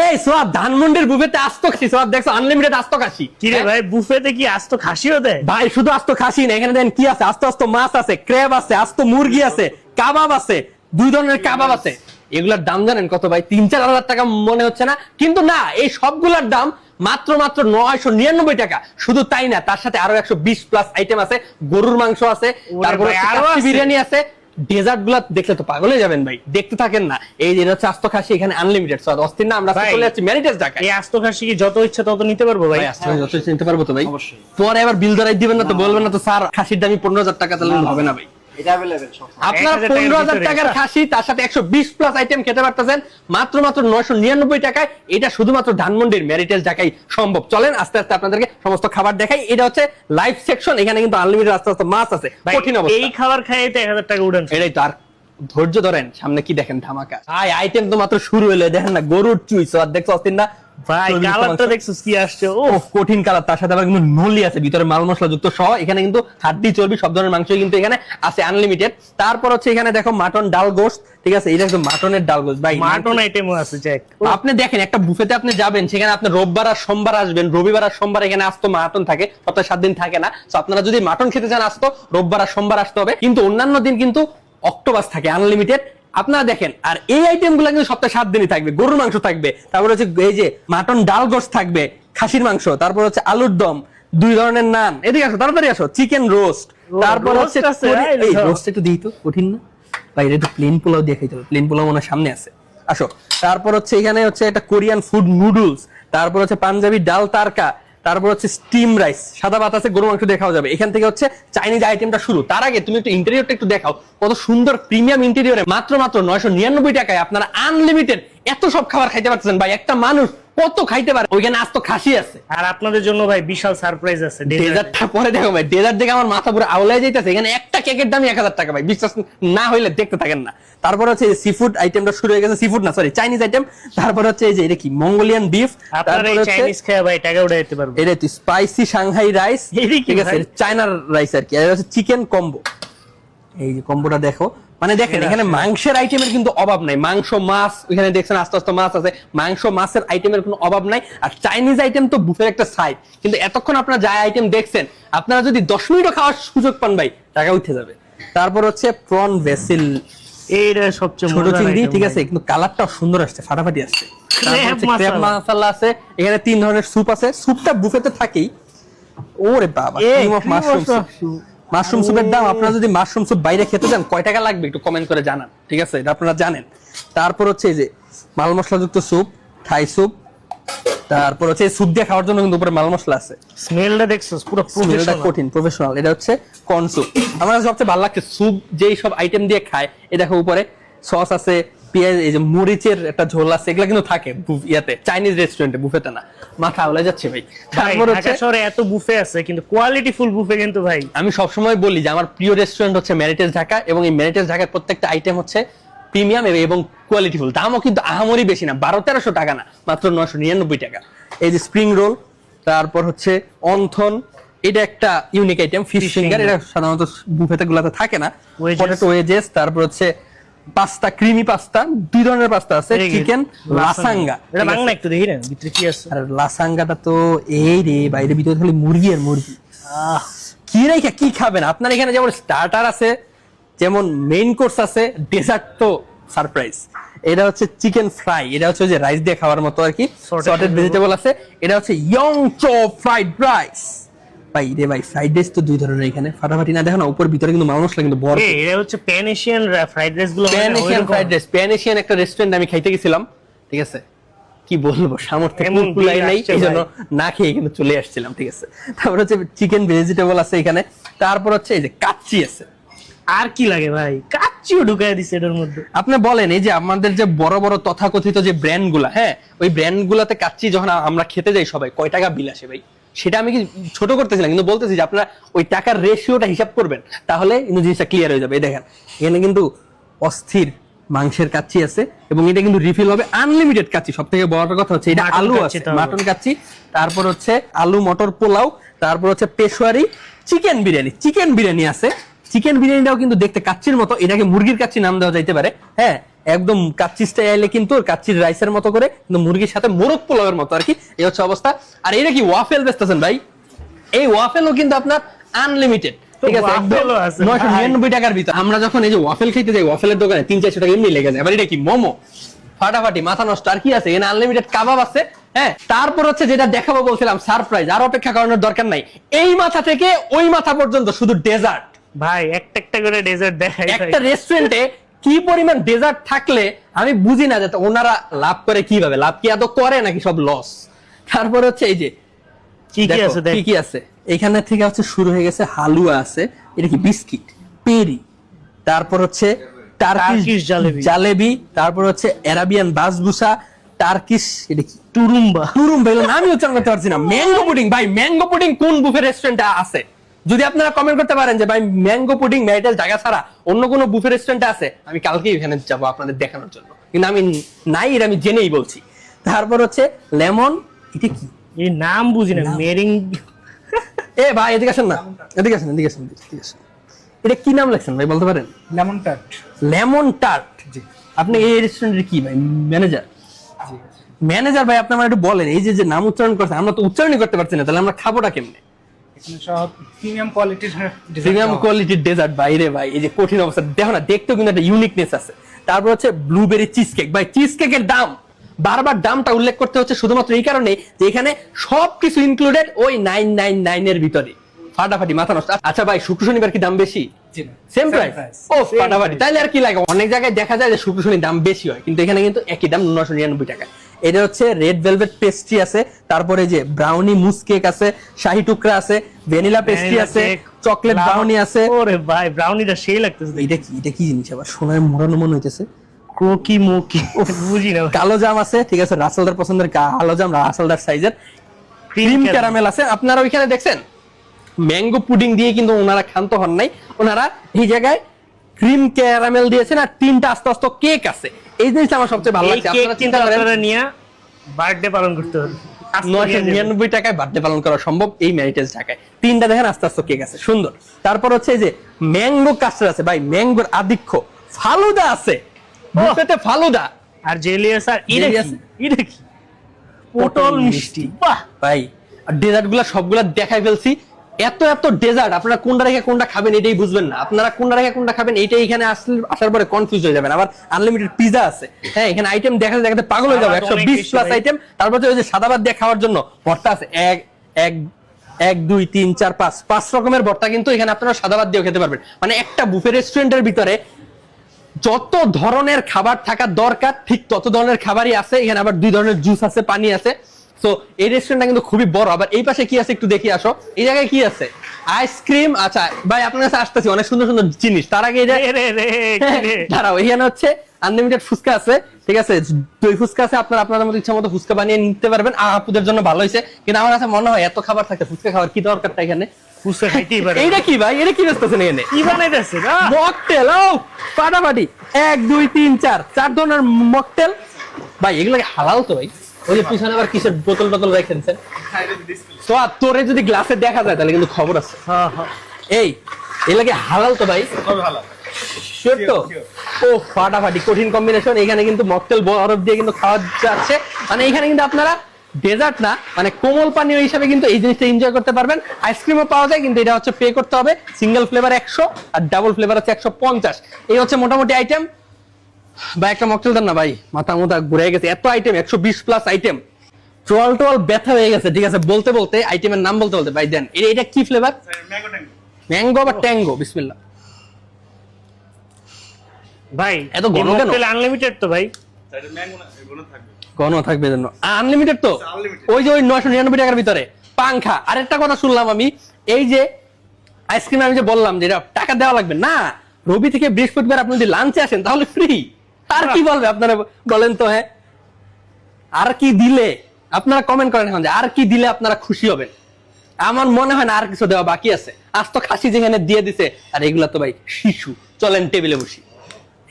এই সোয়াব ধানমন্ডির বুফেতে আস্ত খাসি সোয়াব দেখছ আনলিমিটেড আস্ত খাসি। কি রে ভাই বুফেতে কি আজ তো খাসিও দেয়? ভাই শুধু আস্ত খাসি না এখানে দেন কি আছে? আস্ত আস্ত মাছ আছে ক্র্যাব আছে আস্ত মুরগি আছে কাবাব আছে দুই ধরনের কাবাব আছে। এগুলার দাম জানেন কত ভাই? তিন চার হাজার টাকা মনে হচ্ছে না? কিন্তু না এই সবগুলার দাম মাত্র মাত্র নয়শো নিরানব্বই টাকা। শুধু তাই না তার সাথে আরও একশো বিশ প্লাস আইটেম আছে গরুর মাংস আছে তারপরে আরও বিরিয়ানি আছে ডেজার্টগুলা দেখলে তো পাগলে যাবেন ভাই। দেখতে থাকেন না। এই যে হচ্ছে আস্ত খাসি এখানে আনলিমিটেড সব অস্থির না আমরা চলে যাচ্ছি ম্যারিটেজ ঢাকা এই আস্ত খাসি কি যত ইচ্ছা তত নিতে পারব ভাই? যত আস্ত খাসি যথেষ্ট চিনতে পারব তো ভাই। অবশ্যই। পরে আবার বিল ধরাই দিবেন না তো বলবেন না তো স্যার খাসির দামি পনেরো হাজার টাকা তাহলে হবে না ভাই। আপনার পনেরো হাজার টাকার খাসি তার সাথে একশো বিশ প্লাস আইটেম খেতে পারতেছেন। মাত্র মাত্র নয়শো নিরানব্বই টাকায়। এটা শুধুমাত্র ধানমন্ডির ম্যারিটেজ ঢাকাই সম্ভব। চলেন আস্তে আস্তে আপনাদেরকে সমস্ত খাবার দেখাই। এটা হচ্ছে লাইভ সেকশন এখানে কিন্তু আনলিমিটেড আস্তে আস্তে মাছ আছে। এই খাবার খাইয়ে এক হাজার টাকা উড়ান এটাই তো। আর ধৈর্য ধরেন সামনে কি দেখেন ধামাকা। আইটেম তো মাত্র শুরু হলো। দেখেন না গরুর চুইস আর দেখছ অস্থির না? ভাই কালারটা। দেখছিস কি আসছে? ও কঠিন কালার তার সাথে আবার কিন্তু নলি আছে ভিতরে মাল মশলা যুক্ত সহ এখানে কিন্তু হাড্ডি চর্বি সব ধরনের মাংস কিন্তু এখানে আছে আনলিমিটেড তারপর হচ্ছে এখানে দেখো মাটন ডাল ঠিক আছে? এটা একদম মাটনের ডাল ভাই মাটন আইটেমও আছে জ্যাক আপনি দেখেন একটা বুফেতে আপনি যাবেন সেখানে আপনি রোববার আর সোমবার আসবেন রবিবার আর সোমবার এখানে আসতো মাটন থাকে সপ্তাহে সাত দিন থাকে না। তো আপনারা যদি মাটন খেতে চান আসতো রোববার আর সোমবার আসতে হবে। কিন্তু অন্যান্য দিন কিন্তু অক্টোবাস থাকে আনলিমিটেড আপনারা দেখেন আর এই আইটেমগুলো কিন্তু সপ্তাহে সাত দিনই থাকবে গরুর মাংস থাকবে তারপর হচ্ছে এই যে মাটন ডাল গোস্ট থাকবে খাসির মাংস তারপর হচ্ছে আলুর দম দুই ধরনের নান এদিকে আসো তাড়াতাড়ি আসো চিকেন রোস্ট তারপর হচ্ছে এই এই রোস্ট একটু দিই তো কঠিন না? ভাই এটা একটু প্লেন পোলাও দিয়ে খাইতে হবে প্লেন পোলাও মনে সামনে আছে। আসো তারপর হচ্ছে এখানে হচ্ছে একটা কোরিয়ান ফুড নুডলস তারপর হচ্ছে পাঞ্জাবি ডাল তারকা তারপর হচ্ছে স্টিম রাইস সাদা ভাত আছে গরু মাংস দেখাও যাবে। এখান থেকে হচ্ছে চাইনিজ আইটেমটা শুরু। তার আগে তুমি একটু ইন্টেরিয়রটা একটু দেখাও। কত সুন্দর প্রিমিয়াম ইন্টেরিয়রে মাত্র মাত্র নয়শো নিরানব্বই টাকায় আপনারা আনলিমিটেড এত সব খাবার খাইতে পারতেছেন। ভাই, একটা মানুষ কত খাইতে পারে? ওইখানে আজ তো খাসি আছে। আর আপনাদের জন্য ভাই বিশাল সারপ্রাইজ আছে ডেজার্টটা পরে দেখো ভাই ডেজার্ট দেখে আমার মাথা পুরো আউলাই যাইতেছে। এখানে একটা কেকের দামই এক হাজার টাকা ভাই বিশ্বাস না হইলে দেখতে থাকেন না। তারপর হচ্ছে সি ফুড আইটেমটা শুরু হয়ে গেছে সি ফুড না সরি চাইনিজ আইটেম তারপর হচ্ছে এই যে এটা কি মঙ্গোলিয়ান বিফ তারপর হচ্ছে চাইনিজ খেয়ে ভাই টাকা উড়ে দিতে পারবেন। এটা স্পাইসি সাংহাই রাইস ঠিক আছে চায়নার রাইস আর কি আর হচ্ছে চিকেন কম্বো এই যে কম্বোটা দেখো মানে দেখেন এখানে মাংসের আইটেমের কিন্তু অভাব নাই। মাংস মাছ এখানে দেখছেন আস্তে আস্তে মাছ আছে। মাংস মাছের আইটেমের কোনো অভাব নাই। আর চাইনিজ আইটেম তো বুফের একটা সাইড কিন্তু এতক্ষণ আপনারা যা আইটেম দেখছেন আপনারা যদি দশ মিনিটও খাওয়ার সুযোগ পান ভাই টাকা উঠে যাবে। তারপর হচ্ছে প্রন ভেসিল এইটা সবচেয়ে ছোট চিংড়ি ঠিক আছে? কিন্তু কালারটা সুন্দর আসছে ফাটাফাটি আসছে। হচ্ছে crab masala। মাসালা আছে। এখানে তিন ধরনের স্যুপ আছে। স্যুপটা বুফেতে থাকেই। ওরে বাবা এ, ক্রিম অফ মাশরুম। মাশরুম স্যুপের দাম আপনারা যদি মাশরুম স্যুপ বাইরে খেতে যান কয় টাকা লাগবে একটু কমেন্ট করে জানান ঠিক আছে? এটা আপনারা জানেন। তারপর হচ্ছে এই যে মাল মশলাযুক্ত স্যুপ থাই স্যুপ তারপর হচ্ছে স্যুপ দিয়ে খাওয়ার জন্য কিন্তু উপরে মাল মশলা আছে। স্মেলটা দেখছস পুরো স্মেলটা কঠিন প্রফেশনাল এটা হচ্ছে কর্ন স্যুপ আমার সবচেয়ে ভালো লাগছে স্যুপ যেই সব আইটেম দিয়ে খায় এই দেখো উপরে সস আছে পেঁয়াজ এই যে মরিচের একটা ঝোল আছে এগুলা কিন্তু থাকে ইয়াতে চাইনিজ রেস্টুরেন্টে বুফেতে না। মাথা যাচ্ছে ভাই। তারপর হচ্ছে শহরে এত বুফে আছে কিন্তু কোয়ালিটি ফুল বুফে কিন্তু ভাই। আমি সবসময় বলি যে আমার প্রিয় রেস্টুরেন্ট হচ্ছে ম্যারিটেজ ঢাকা এবং এই ম্যারিটেজ ঢাকার প্রত্যেকটা আইটেম হচ্ছে প্রিমিয়াম এবং কোয়ালিটিফুল দামও কিন্তু আহামরি বেশি না বারো তেরোশো টাকা না মাত্র নশো নিরানব্বই টাকা। এই যে স্প্রিং রোল তারপর হচ্ছে অন্থন এটা একটা ইউনিক আইটেম ফিশ ফিঙ্গার এটা সাধারণত বুফেতে গুলাতে থাকে না। ওয়েজেস তারপর হচ্ছে পাস্তা ক্রিমি পাস্তা দুই ধরনের পাস্তা আছে চিকেন লাসাঙ্গা। এটা বাংলা একটু দেখি না ভিতরে কি আছে? আর লাসাঙ্গাটা তো এই রে বাইরে ভিতরে খালি মুরগি আর মুরগি। কি রেখে কি খাবেন? আপনার এখানে যেমন স্টার্টার আছে যেমন মেইন কোর্স আছে ডেজার্ট তো সারপ্রাইজ এটা হচ্ছে চিকেন ফ্রাই এটা হচ্ছে যে রাইস দিয়ে খাওয়ার মতো আর কি। সর্টেড ভেজিটেবল আছে এটা হচ্ছে ইয়ং চপ ফ্রাইড রাইস ভাই রে ভাই ফ্রাইড রাইস তো দুই ধরনের এখানে। ফাটাফাটি না দেখো না উপর ভিতরে কিন্তু মশলা কিন্তু বড় এটা হচ্ছে pan Asian fried রাইসগুলো pan Asian fried rice pan Asian একটা রেস্টুরেন্ট আমি খাইতে গেছিলাম ঠিক আছে? কি বলব সামর্থ্য কুলাই নাই এই জন্য না খেয়ে কিন্তু চলে আসছিলাম ঠিক আছে? তারপর হচ্ছে চিকেন ভেজিটেবল আছে এখানে। তারপর হচ্ছে এই যে কাচ্চি আছে। আর কি লাগে ভাই? কাচ্চিও ঢুকাই দিছে এটার মধ্যে। আপনি বলেন এই যে আমাদের যে বড় বড় তথাকথিত যে ব্র্যান্ডগুলা হ্যাঁ? ওই ব্র্যান্ড গুলাতে কাচ্চি যখন আমরা খেতে যাই সবাই কয় টাকা বিল আসে ভাই? সেটা আমি কি ছোট করতেছিলাম কিন্তু বলতেছি যে আপনারা ওই টাকার রেশিওটা হিসাব করবেন তাহলে কিন্তু জিনিসটা ক্লিয়ার হয়ে যাবে। এই দেখেন এখানে কিন্তু অস্থির মাংসের কাচ্চি আছে এবং এটা কিন্তু রিফিল হবে আনলিমিটেড কাচ্চি। সব থেকে বড় কথা হচ্ছে এটা আলু আছে মাটন কাচ্চি তারপর হচ্ছে আলু মটর পোলাও তারপর হচ্ছে পেশোয়ারি চিকেন বিরিয়ানি। চিকেন বিরিয়ানি আছে চিকেন বিরিয়ানিটাও কিন্তু দেখতে কাচ্চির মতো এটাকে মুরগির কাচ্চি নাম দেওয়া যাইতে পারে। হ্যাঁ একদম কাচ্চি স্টাইলে কিন্তু কাচ্চির রাইসের মতো করে কিন্তু মুরগির সাথে মোরগ পোলাওয়ের মতো আর কি এই হচ্ছে অবস্থা। আর এটা কি ওয়াফেল বেচতেছেন ভাই? এই ওয়াফেলও কিন্তু আপনার আনলিমিটেড ঠিক আছে? একদম নয়শো নিরানব্বই টাকার ভিতর। আমরা যখন এই যে ওয়াফেল খেতে যাই ওয়াফেলের দোকানে তিন চারশো টাকা এমনি লেগে যায়। এবার এটা কি মোমো? ফাটাফাটি মাথা নষ্ট আর কি আছে? এখানে আনলিমিটেড কাবাব আছে হ্যাঁ? তারপর হচ্ছে যেটা দেখাবো বলছিলাম সারপ্রাইজ আর অপেক্ষা করানোর দরকার নাই। এই মাথা থেকে ওই মাথা পর্যন্ত শুধু ডেজার্ট ভাই একটা একটা করে ডেজার্ট ভাই। একটা রেস্টুরেন্টে কি পরিমাণ ডেজার্ট থাকলে আমি বুঝি না যে ওনারা লাভ করে কীভাবে? লাভ কি আদৌ করে নাকি সব লস তারপর হচ্ছে এই যে কি কি আছে কি কি আছে? এখানে থেকে হচ্ছে শুরু হয়ে গেছে হালুয়া আছে এটা কি বিস্কিট? পেরি। তারপর হচ্ছে টার্কিশ জালেবি। জালেবি তারপর হচ্ছে অ্যারাবিয়ান বাসবুসা টার্কিশ এটা কি? টুরুম্বা টুরুম ভাই আমি উচ্চারণ করতে পারছি না। ম্যাঙ্গো পুডিং ভাই ম্যাঙ্গো পুডিং কোন বুফে রেস্টুরেন্টে আছে? যদি আপনারা কমেন্ট করতে পারেন যে ভাই ম্যাঙ্গো পুডিং ম্যারিটাল জায়গা ছাড়া অন্য কোনো বুফে রেস্টুরেন্টে আছে? আমি কালকে এখানে যাব আপনাদের দেখানোর জন্য। কিন্তু আমি নাই এটা আমি জেনেই বলছি। তারপর হচ্ছে লেমন এটা কি? এই নাম বুঝি না মেরিং এ ভাই এদিকে আসেন না। এদিকে আসেন এদিকে আসেন এদিকে আসেন। এটা কি নাম লেখছেন ভাই বলতে পারেন? Lemon tart. Lemon tart? জি। আপনি এই রেস্টুরেন্টের কি ভাই ম্যানেজার জি। ম্যানেজার ভাই আপনি আমার একটু বলেন এই যে যে নাম উচ্চারণ করছেন আমরা তো উচ্চারণই করতে পারছি না তাহলে আমরা খাবোটা কেমনে? এখানে সব প্রিমিয়াম কোয়ালিটির প্রিমিয়াম কোয়ালিটির ডেজার্ট বাইরে ভাই এই যে কঠিন অবস্থা। দেখো না দেখতেও কিন্তু একটা ইউনিকনেস আছে। তারপর হচ্ছে ব্লুবেরি চিজ কেক ভাই চিজ কেকের দাম বারবার দামটা উল্লেখ করতে হচ্ছে শুধুমাত্র এই কারণে যে এখানে সবকিছু ইনক্লুডেড ওই নাইন নাইন নাইন এর ভিতরে। ফাটাফাটি মাথা নষ্ট। আচ্ছা ভাই শুক্র শনিবার কি দাম বেশি? সেম প্রাইস ও ফাটাফাটি। তাইলে আর কি লাগে? অনেক জায়গায় দেখা যায় যে শুক্র শনি দাম বেশি হয় কিন্তু এখানে কিন্তু একই দাম নশো নিরানব্বই টাকা এটা হচ্ছে রেড ভেলভেট পেস্ট্রি আছে তারপরে যে ব্রাউনি মুস কেক আছে শাহি টুকরা আছে ভ্যানিলা পেস্ট্রি আছে চকলেট ব্রাউনি আছে। ওরে ভাই ব্রাউনিটা সেই লাগতেছে এটা কি এটা কি জিনিস আবার? সোনার মোড়ানো মনে হইতেছে। কোকি মোকি বুঝি না। কালো জাম আছে ঠিক আছে রাসেলদার পছন্দের কালো জাম রাসেলদার সাইজের। ক্রিম ক্যারামেল আছে। আপনারা ওইখানে দেখছেন? ম্যাঙ্গো পুডিং দিয়ে কিন্তু ওনারা ক্ষান্ত হন নাই। ওনারা এই জায়গায় ক্রিম ক্যারামেল দিয়েছেন আর তিনটা আস্তে আস্তে কেক আছে। এই জিনিসটা আমার সবচেয়ে ভালো লাগছে। আপনারা চিন্তা করেন। নিয়ে বার্থডে পালন করতে হবে। নয়শো। নিরানব্বই টাকায় বার্থডে পালন করা সম্ভব এই ম্যারিটেজ ঢাকায়। তিনটা দেখেন আস্তে আস্তে কেক আছে। সুন্দর। তারপর হচ্ছে এই যে ম্যাঙ্গো কাস্টার আছে। ভাই ম্যাঙ্গোর আধিক্য। ফালুদা আছে। বুফেতে ফালুদা। আর জেলি আছে আর। পটল মিষ্টি। বাহ ভাই আর ডেজার্টগুলা সবগুলা দেখাই ফেলছি। এত এত ডেজার্ট আপনারা কোনটা রেখে কোনটা খাবেন এটাই বুঝবেন না। আপনারা কোনটা রেখে কোনটা খাবেন এইটাই এখানে আসলে আসার পরে কনফিউজ হয়ে যাবেন। আবার আনলিমিটেড পিজা আছে। হ্যাঁ এখানে আইটেম দেখাতে দেখাতে পাগল হয়ে যাবে। একশো বিশ প্লাস আইটেম তারপর ওই যে সাদা ভাত দিয়ে খাওয়ার জন্য ভর্তা আছে। এক এক এক দুই তিন চার পাঁচ। পাঁচ রকমের ভর্তা কিন্তু এখানে আপনারা সাদা ভাত দিয়েও খেতে পারবেন। মানে একটা বুফে রেস্টুরেন্টের ভিতরে যত ধরনের খাবার থাকা দরকার ঠিক তত ধরনের খাবারই আছে। এখানে আবার দুই ধরনের জুস আছে পানি আছে। তো এই রেস্টুরেন্টটা কিন্তু খুবই বড়। আবার এই পাশে কি আছে একটু দেখি আসো। এই জায়গায় কি আছে? আইসক্রিম আচ্ছা ভাই আপনার কাছে আসতেছি অনেক সুন্দর সুন্দর জিনিস। তার আগে দাঁড়াও এখানে হচ্ছে আনলিমিটেড ফুচকা আছে ঠিক আছে? দই ফুচকা আছে আপনারা আপনাদের মতো ইচ্ছা মতো ফুচকা বানিয়ে নিতে পারবেন। আর আপুদের জন্য ভালো হয়েছে। কিন্তু আমার কাছে মনে হয় এত খাবার থাকে ফুচকা খাবার কি দরকারটা এখানে? ফুসকা খাইতেই পারে এইটা কি ভাই? এটা কি ব্যস্ত এখানে? কি বানাইতেছে না? মকটেল ও ফাটাফাটি এক দুই তিন চার। চার ধরনের মকটেল। ভাই এগুলো কি হালাল তো ভাই? ওই যে পিছনে আবার কিসের বোতল টোতল রেখেছেন তো আর তোরে যদি গ্লাসে দেখা যায় তাহলে কিন্তু খবর আছে। হ্যাঁ হ্যাঁ। এই এগুলো হালাল তো ভাই? শিওর তো? ও ফাটাফাটি কঠিন কম্বিনেশন এখানে কিন্তু মকটেল বরফ দিয়ে কিন্তু খাওয়া যাচ্ছে। মানে এখানে কিন্তু আপনারা ডেজার্ট না মানে কোমল পানীয় হিসাবে কিন্তু এই জিনিসটা এনজয় করতে পারবেন। আইসক্রিমও পাওয়া যায় কিন্তু এটা হচ্ছে পে করতে হবে। সিঙ্গেল ফ্লেভার একশো আর ডাবল ফ্লেভার হচ্ছে একশো পঞ্চাশ। এই হচ্ছে মোটামুটি আইটেম ভাই একটা মকটেল দেন না ভাই। মাথা মোথা ঘুরে গেছে। এত আইটেম একশো বিশ প্লাস আইটেম ব্যথা হয়ে গেছে ঠিক আছে? বলতে বলতে আইটেমের নাম বলতে বলতে ভাই দেন। এটা- কি ফ্লেভার ম্যাঙ্গো বা ট্যাঙ্গো বিসমিল্লাহ। ভাই এত ঘন কেন? আনলিমিটেড তো ভাই। গণ থাকবে। জন্য আনলিমিটেড তো? ওই যে ওই নয়শো নিরানব্বই টাকার ভিতরে পাংখা। আরেকটা কথা শুনলাম আমি এই যে আইসক্রিম আমি যে বললাম যে টাকা দেওয়া লাগবে। না রবি থেকে বৃহস্পতিবার আপনি যদি লাঞ্চে আসেন তাহলে ফ্রি আর কি বলবে? আপনারা বলেন তো হ্যাঁ? আর কি দিলে? আপনারা কমেন্ট করেন এখন আর কি দিলে আপনারা খুশি হবেন? আমার মনে হয় না আর কিছু দেওয়া বাকি আছে। আজ তো খাসি যেখানে দিয়ে দিছে, আর এগুলা তো ভাই শিশু। চলেন টেবিলে বসি।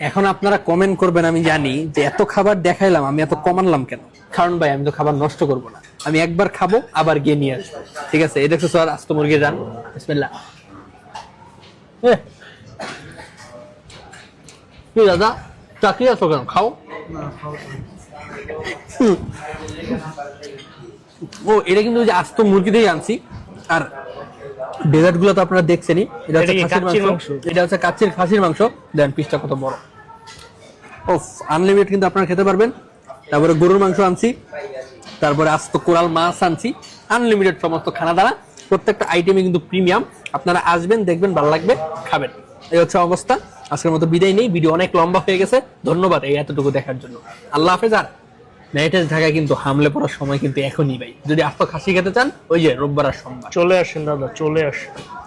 এখন আপনারা কমেন্ট করবেন, আমি জানি যে এত খাবার দেখাইলাম, আমি এত কমানলাম কেন? কারণ ভাই, আমি তো খাবার নষ্ট করব না। আমি একবার খাব, আবার গিয়ে নিয়ে আসব। ঠিক আছে? এই দেখছ স্যার, আস্ত মুরগি যান বিসমিল্লাহ। দাদা? চাকরি আছো কেন খাও। ও এটা কিন্তু যে আস্ত মুরগি থেকে আনছি। আর ডেজার্টগুলো তো আপনারা দেখছেনই। এটা হচ্ছে খাসির মাংস? এটা হচ্ছে কাচ্চির খাসির মাংস। দেন পিসটা কত বড়। ও আনলিমিটেড কিন্তু আপনারা খেতে পারবেন। তারপরে গরুর মাংস আনছি। তারপরে আস্ত কোরাল মাছ আনছি। আনলিমিটেড সমস্ত খানা দানা প্রত্যেকটা আইটেমে কিন্তু প্রিমিয়াম আপনারা আসবেন দেখবেন ভালো লাগবে খাবেন। এই হচ্ছে অবস্থা। আজকের মতো বিদায় নেই। ভিডিও অনেক লম্বা হয়ে গেছে। ধন্যবাদ এই এতটুকু দেখার জন্য। আল্লাহ হাফেজ। আর নাইটেজ ঢাকায় কিন্তু হামলে পড়ার সময় কিন্তু এখনই ভাই। যদি আস্ত খাসি খেতে চান, ওই যে রোববার আর সোমবার। চলে আসেন দাদা, চলে আসেন।